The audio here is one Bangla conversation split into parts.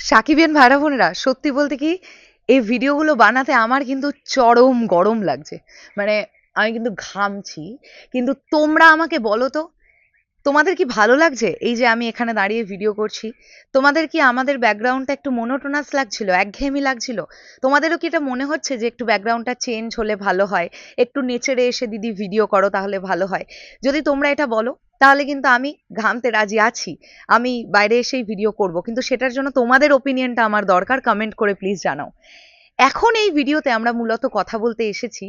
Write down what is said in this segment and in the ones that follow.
সাকিবিয়ান ভাইরা বোনেরা, সত্যি বলতে কি, এই ভিডিওগুলো বানাতে আমার কিন্তু চরম গরম লাগছে। মানে আমি কিন্তু ঘামছি। কিন্তু তোমরা আমাকে বলো তো, তোমাদের কি ভালো লাগছে? এই যে আমি এখানে দাঁড়িয়ে ভিডিও করছি, তোমাদের কি আমাদের ব্যাকগ্রাউন্ডটা একটু মোনোটোনাস লাগছিল? একঘেয়েমি লাগছিল? তোমাদেরও কি এটা মনে হচ্ছে যে একটু ব্যাকগ্রাউন্ডটা চেঞ্জ হলে ভালো হয়? একটু নেচারে এসে দিদি ভিডিও করো তাহলে ভালো হয়। যদি তোমরা এটা বলো তাহলে কিন্তু আমি ঘামতে রাজি আছি। আমি বাইরে এসেই ভিডিও করব। কিন্তু সেটার জন্য তোমাদের ওপিনিয়নটা আমার দরকার কমেন্ট করে প্লিজ জানাও। এখন এই ভিডিওতে আমরা মূলত কথা বলতে এসেছি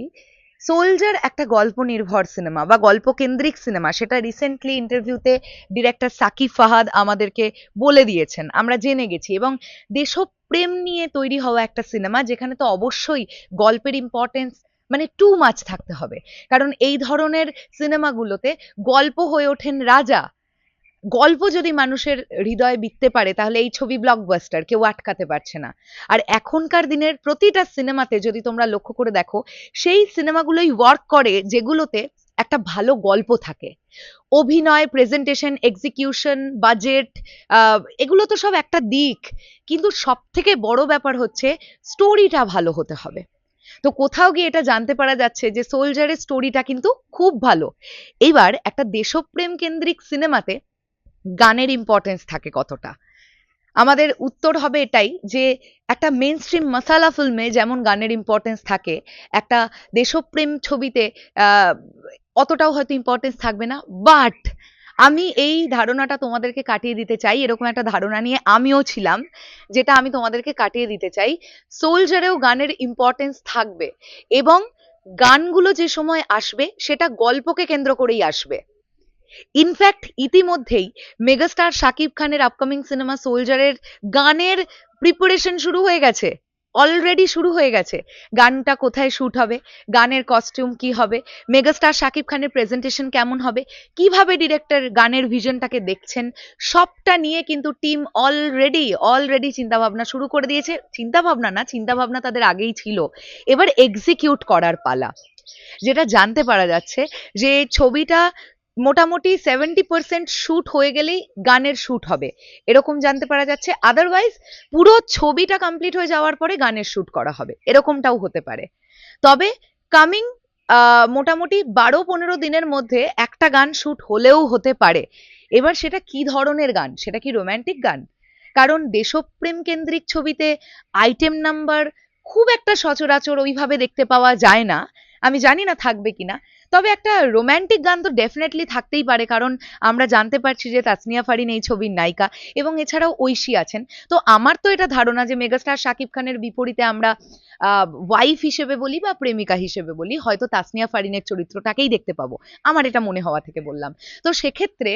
সোলজার একটা গল্প নির্ভর সিনেমা বা গল্প কেন্দ্রিক সিনেমা সেটা রিসেন্টলি ইন্টারভিউতে ডিরেক্টর সাকিব ফাহাদ আমাদেরকে বলে দিয়েছেন। আমরা জেনে গেছি এবং দেশপ্রেম নিয়ে তৈরি হওয়া একটা সিনেমা যেখানে তো অবশ্যই গল্পের ইম্পর্টেন্স মানে টু মাছ থাকতে হবে। কারণ এই ধরনের সিনেমাগুলোতে গল্প হয়ে ওঠেন রাজা। গল্প যদি মানুষের হৃদয়ে বিততে পারে, তাহলে এই ছবি ব্লকবাস্টার কেউ আটকাতে পারছে না। আর এখনকার দিনের প্রতিটা সিনেমাতে যদি তোমরা লক্ষ্য করে দেখো, সেই সিনেমাগুলোই ওয়ার্ক করে যেগুলোতে একটা ভালো গল্প থাকে। অভিনয় প্রেজেন্টেশন এক্সিকিউশন বাজেট এগুলো তো সব একটা দিক। কিন্তু সব থেকে বড় ব্যাপার হচ্ছে স্টোরিটা ভালো হতে হবে। তো কোথাও গিয়ে এটা জানতে পারা যাচ্ছে যে সোলজারের স্টোরিটা কিন্তু খুব ভালো। এইবার একটা দেশপ্রেম কেন্দ্রিক সিনেমাতে গানের ইম্পর্টেন্স থাকে কতটা। আমাদের উত্তর হবে এটাই যে একটা মেন স্ট্রিম মশালা ফিল্মে যেমন গানের ইম্পর্টেন্স থাকে, একটা দেশপ্রেম ছবিতে অতটাও হয়তো ইম্পর্টেন্স থাকবে না বাট আমি এই ধারণাটা তোমাদেরকে কাটিয়ে দিতে চাই, এরকম একটা ধারণা নিয়ে আমিও ছিলাম, যেটা আমি তোমাদেরকে কাটিয়ে দিতে চাই। সোলজারেও গানের ইম্পর্টেন্স থাকবে এবং গানগুলো যে সময় আসবে, সেটা গল্পকে কেন্দ্র করেই আসবে। ইনফ্যাক্ট ইতিমধ্যেই মেগাস্টার শাকিব খানের আপকামিং সিনেমা সোলজারের গানের প্রিপারেশন শুরু হয়ে গেছে। অলরেডি শুরু হয়ে গেছে। গানটা কোথায় শুট হবে? গানের কস্টিউম কি হবে? মেগাস্টার শাকিব খানের প্রেজেন্টেশন কেমন হবে? কীভাবে ডিরেক্টর গানের ভিশনটাকে দেখছেন? সবটা নিয়ে কিন্তু টিম অলরেডি অলরেডি চিন্তাভাবনা শুরু করে দিয়েছে। চিন্তাভাবনা না, চিন্তাভাবনা তাদের আগেই ছিল। এবার এক্সিকিউট করার পালা। যেটা জানতে পারা যাচ্ছে যে ছবিটা মোটামুটি সেভেন্টি পার্সেন্ট শ্যুট হয়ে গেলেই গানের শ্যুট হবে। এরকম জানতে পারা যাচ্ছে। আদারওয়াইজ পুরো ছবিটা কমপ্লিট হয়ে যাওয়ার পরে গানের শ্যুট করা হবে। এরকমটাও হতে পারে। তবে কামিং মোটামুটি বারো পনেরো দিনের মধ্যে একটা গান শ্যুট হলেও হতে পারে। এবার সেটা কি ধরনের গান? সেটা কি রোম্যান্টিক গান? কারণ দেশপ্রেম কেন্দ্রিক ছবিতে আইটেম নাম্বার খুব একটা সচরাচর ওইভাবে দেখতে পাওয়া যায় না। আমি জানি না থাকবে কিনা। তবে একটা রোম্যান্টিক গান তো ডেফিনেটলি থাকতেই পারে, কারণ আমরা জানতে পারছি যে তাসনিয়া ফারিন এই ছবির নায়িকা এবং এছাড়াও ঐশী আছেন। তো আমার তো এটা ধারণা যে মেগাস্টার শাকিব খানের বিপরীতে আমরা ওয়াইফ হিসেবে বলি বা প্রেমিকা হিসেবে বলি, হয়তো তাসনিয়া ফারিনের চরিত্রটাকেই দেখতে পাবো। আমার এটা মনে হওয়া থেকে বললাম। তো সেক্ষেত্রে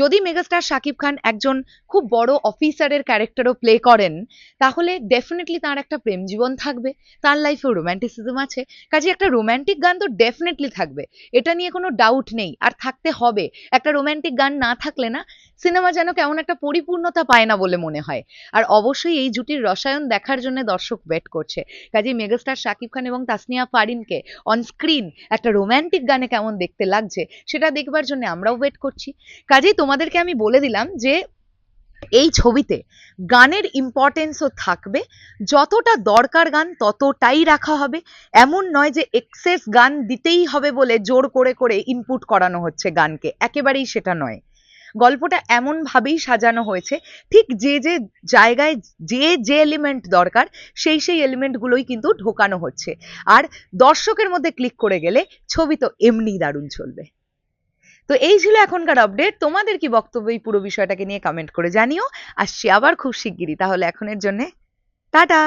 যদি মেগাস্টার শাকিব খান একজন খুব বড় অফিসারের ক্যারেক্টারও প্লে করেন, তাহলে ডেফিনেটলি তার একটা প্রেম জীবন থাকবে, তার লাইফেও রোম্যান্টিসিজম আছে। কাজে একটা রোম্যান্টিক গান তো ডেফিনেটলি থাকবে। এটা নিয়ে কোনো ডাউট নেই, আর থাকতে হবে। একটা রোম্যান্টিক গান না থাকলে না সিনেমা যেন কেমন একটা পরিপূর্ণতা পায় না বলে মনে হয়। আর অবশ্যই এই জুটির রসায়ন দেখার জন্য দর্শক ওয়েট করছে। কাজেই মেগাস্টার শাকিব খান এবং তাসনিয়া ফারিনকে অন স্ক্রিন একটা রোম্যান্টিক গানে কেমন দেখতে লাগছে, সেটা দেখবার জন্য আমরাও ওয়েট করছি। কাজেই তোমাদেরকে আমি বলে দিলাম যে এই ছবিতে গানের ইম্পর্টেন্সও থাকবে। যতটা দরকার গান, ততটাই রাখা হবে। এমন নয় যে এক্সেস গান দিতেই হবে বলে জোর করে করে ইনপুট করানো হচ্ছে গানকে। একেবারেই সেটা নয়। গল্পটা এমন ভাবেই সাজানো হয়েছে। ঠিক যে যে জায়গায় যে যে এলিমেন্ট দরকার, সেই সেই এলিমেন্টগুলোই কিন্তু ঢোকানো হচ্ছে। আর দর্শকের মধ্যে ক্লিক করে গেলে ছবি তো এমনিই দারুণ চলবে। তো এই ছিল এখনকার আপডেট তোমাদের কি বক্তব্য এই পুরো বিষয়টাকে নিয়ে কমেন্ট করে জানিও। আসছি আবার খুব শিগগিরই, তাহলে এখনের জন্যে টাটা!